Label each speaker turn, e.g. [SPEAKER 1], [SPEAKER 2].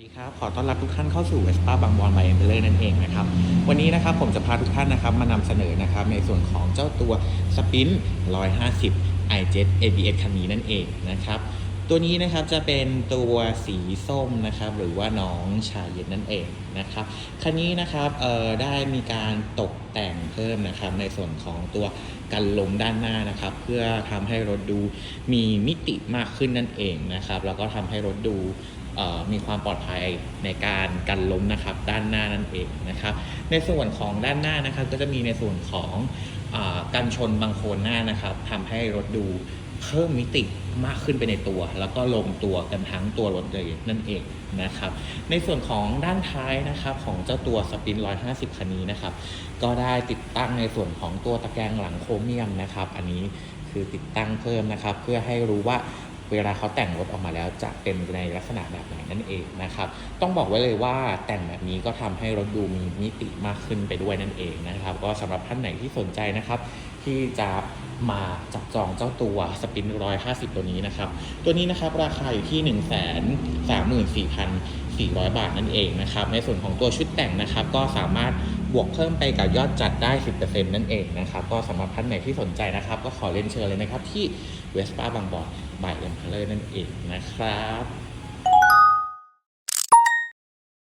[SPEAKER 1] สวัสดีครับขอต้อนรับทุกท่านเข้าสู่ Vespa บางบอนไบเอ็มเบลนั่นเองนะครับวันนี้นะครับผมจะพาทุกท่านนะครับมานำเสนอนะครับในส่วนของเจ้าตัวสปิน150 iJet ABS คันนี้นั่นเองนะครับตัวนี้นะครับจะเป็นตัวสีส้มนะครับหรือว่าน้องชาเย็นนั่นเองนะครับคันนี้นะครับเอ่อได้มีการตกแต่งเพิ่มนะครับในส่วนของตัวกันลมด้านหน้านะครับ เพื่อทำให้รถดูมีมิติมากขึ้นนั่นเองนะครับแล้วก็ทำให้รถดู มีความปลอดภัยในการกันล้มนะครับด้านหน้านั่นเองนะครับ ในส่วนของด้านหน้านะครับก็จะมีในส่วนของอากันชนบางโคนหน้านะครับทำให้รถดูเพิ่มมิติมากขึ้นไปในตัว แล้วก็ลงตัวกันทั้งตัวรถเลยนั่นเองนะครับ ในส่วนของด้านท้ายนะครับของเจ้าตัวสปิน 150 คันนี้นะครับ ก็ได้ติดตั้งในส่วนของตัวตะแกรงหลังโครเมียมนะครับ อันนี้คือติดตั้งเพิ่มนะครับ เพื่อให้รู้ว่า เวลาเขาแต่งรถออกมาแล้วจะเป็นในลักษณะแบบไหนนั่นเองนะครับ ต้องบอกไว้เลยว่าแต่งแบบนี้ก็ทำให้รถดูมีมิติมากขึ้นไปด้วยนั่นเองนะครับ ก็สำหรับท่านไหนที่สนใจนะครับ ที่จะมาจับจองเจ้าตัวสปิน150 ตัวนี้นะครับ ตัวนี้นะครับราคาอยู่ที่ 1 3 4 4 0 0 บาทนั่นเองนะครับ ในส่วนของตัวชุดแต่งนะครับก็สามารถ บวกเพิ่มไปกับยอดจัดได้ 10%นั่นเองนะครับ ก็สำหรับท่านไหนที่สนใจนะครับ ก็ขอเรียนเชิญเลยนะครับที่เวสป้าบางบอนบายเอ็มเพลเลอร์นั่นเองนะครับ